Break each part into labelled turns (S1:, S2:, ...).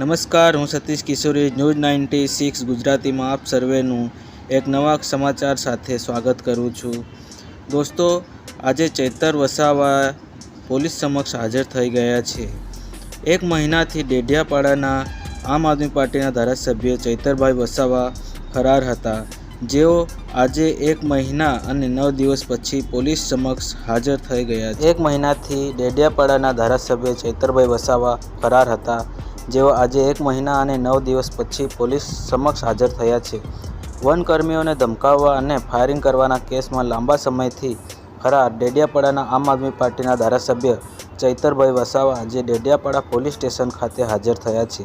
S1: નમસ્કાર, હું Satish Kishori, news ninety six ગુજરાતીમાં આપ સર્વેનું એક નવા સમાચાર સાથે સ્વાગત કરું છું. દોસ્તો, આજે ચૈતર વસાવા પોલીસ સમક્ષ હાજર થઈ ગયા છે. એક મહિનાથી ડેઢિયાપાડાના આમ આદમી પાર્ટીના ધારાસભ્ય ચૈતરભાઈ વસાવા ફરાર હતા. જેઓ આજે એક મહિના અને નવ દિવસ પછી પોલીસ સમક્ષ હાજર થઈ ગયા એક મહિનાથી ડેઢિયાપાડાના ધારાસભ્ય ચૈતરભાઈ વસાવા ફરાર હતા. જેઓ આજે એક મહિના અને નવ દિવસ પછી પોલીસ સમક્ષ હાજર થયા છે. વનકર્મીઓને ધમકાવવા અને ફાયરિંગ કરવાના કેસમાં લાંબા સમયથી ફરાર ડેડિયાપાડાના આમ આદમી પાર્ટીના ધારાસભ્ય ચૈતરભાઈ વસાવા આજે ડેડિયાપાડા પોલીસ સ્ટેશન ખાતે હાજર થયા છે.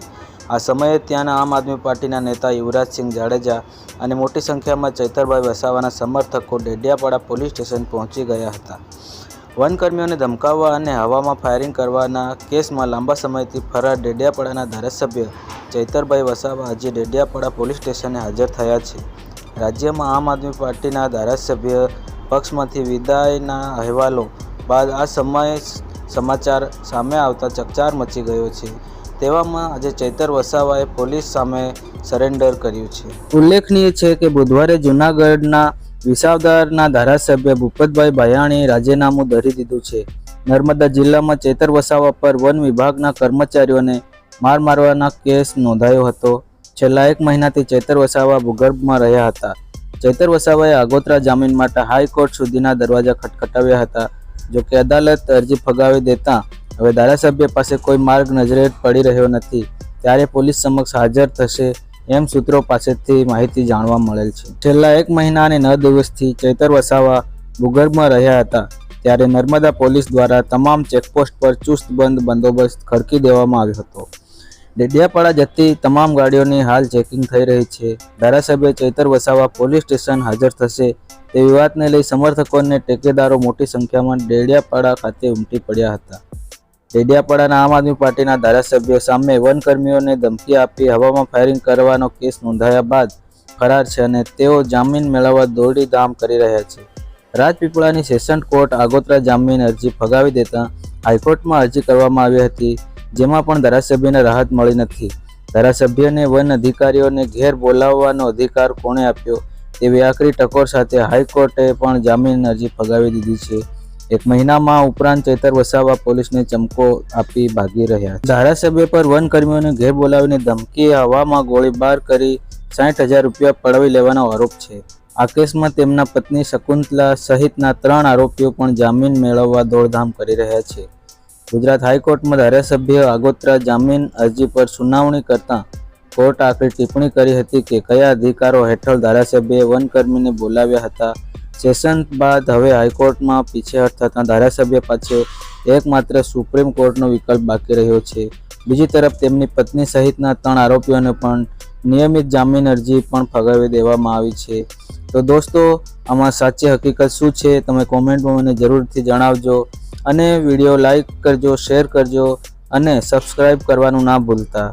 S1: આ સમયે ત્યાંના આમ આદમી પાર્ટીના નેતા યુવરાજસિંહ જાડેજા અને મોટી સંખ્યામાં ચૈતરભાઈ વસાવાના સમર્થકો ડેડિયાપાડા પોલીસ સ્ટેશન પહોંચી ગયા હતા. વનકર્મીઓને ધમકાવવા અને હવામાં ફાયરિંગ કરવાના કેસમાં લાંબા સમયથી ફરાર ડેડિયાપાડાના ધારાસભ્ય ચૈતરભાઈ વસાવા આજે ડેડિયાપાડા પોલીસ સ્ટેશને હાજર થયા છે. રાજ્યમાં આમ આદમી પાર્ટીના ધારાસભ્ય પક્ષમાંથી વિદાયના અહેવાલો બાદ આ સમયે સમાચાર સામે આવતા ચકચાર મચી ગયો છે. તેવામાં આજે ચૈતર વસાવાએ પોલીસ સામે સરેન્ડર કર્યું છે. ઉલ્લેખનીય છે કે બુધવારે જૂનાગઢના વિસાવદરના ધારાસભ્ય ભૂપતભાઈ ભાયાણીએ રાજીનામું ધરી દીધું છે. નર્મદા જિલ્લામાં ચેતર વસાવા પર વન વિભાગના કર્મચારીઓને માર મારવાના કેસ નોંધાયો હતો. છેલ્લા એક મહિનાથી ચેતર વસાવા ભૂગર્ભમાં રહ્યા હતા. ચેતર વસાવાએ આગોતરા જામીન માટે હાઈકોર્ટ સુધીના દરવાજા ખટખટાવ્યા હતા. જોકે અદાલત અરજી ફગાવી દેતા હવે ધારાસભ્ય પાસે કોઈ માર્ગ નજરે પડી રહ્યો નથી. ત્યારે પોલીસ સમક્ષ હાજર થશે એમ સૂત્રો પાસેથી માહિતી જાણવા મળેલ છે. છેલ્લા એક મહિના અને નવ દિવસથી ચૈતર વસાવા ભૂગર્ભમાં રહ્યા હતા, ત્યારે નર્મદા પોલીસ દ્વારા તમામ ચેકપોસ્ટ પર ચુસ્ત બંધ બંદોબસ્ત ખડકી દેવામાં આવ્યો હતો. ડેડિયાપાડા જતી તમામ ગાડીઓની હાલ ચેકિંગ થઈ રહી છે. ધારાસભ્ય ચૈતર વસાવા પોલીસ સ્ટેશન હાજર થશે તે વિવાદને લઈ સમર્થકો અને ટેકેદારો મોટી સંખ્યામાં ડેડિયાપાડા ખાતે ઉમટી પડ્યા હતા. ડેડિયાપાડાના આમ આદમી પાર્ટીના ધારાસભ્યો સામે વનકર્મીઓને ધમકી આપી હવામાં ફાયરિંગ કરવાનો કેસ નોંધાયા બાદ ફરાર છે અને તેઓ જામીન મેળવવા દોડીધામ કરી રહ્યા છે. રાજપીપળાની સેશન કોર્ટ આગોતરા જામીન અરજી ફગાવી દેતા હાઈકોર્ટમાં અરજી કરવામાં આવી હતી, જેમાં પણ ધારાસભ્યને રાહત મળી નથી. ધારાસભ્યને વન અધિકારીઓને ઘેર બોલાવવાનો અધિકાર કોણે આપ્યો તેવી આકરી ટકોર સાથે હાઈકોર્ટે પણ જામીન અરજી ફગાવી દીધી છે. એક મહિનામાં ઉપરાંત ચૈતર વસાવા પોલીસને ચમકો આપી ભાગી રહ્યા. ધારાસભ્ય પર વનકર્મીઓને ઘેર બોલાવીને ધમકી, હવામાં ગોળીબાર કરી સાઠ હજાર રૂપિયા પડાવી લેવાનો આરોપ છે. આ કેસમાં તેમના પત્ની શકુંતલા સહિતના ત્રણ આરોપીઓ પણ જામીન મેળવવા દોડધામ કરી રહ્યા છે. ગુજરાત હાઈકોર્ટમાં ધારાસભ્ય આગોતરા જામીન અરજી પર સુનાવણી કરતા કોર્ટ આખરે ટિપ્પણી કરી હતી કે કયા અધિકારો હેઠળ ધારાસભ્યએ વનકર્મીને બોલાવ્યા હતા સેશન બાદ હવે હાઈકોર્ટમાં પીછેહટ થતાં ધારાસભ્ય પાસે એકમાત્ર સુપ્રીમ કોર્ટનો વિકલ્પ બાકી રહ્યો છે. બીજી તરફ તેમની પત્ની સહિતના ત્રણ આરોપીઓને પણ નિયમિત જામીન અરજી પણ ફગાવી દેવામાં આવી છે. તો દોસ્તો, આમાં સાચી હકીકત શું છે તમે કોમેન્ટમાં મને જરૂરથી જણાવજો અને વીડિયો લાઈક કરજો, શેર કરજો અને સબસ્ક્રાઈબ કરવાનું ના ભૂલતા.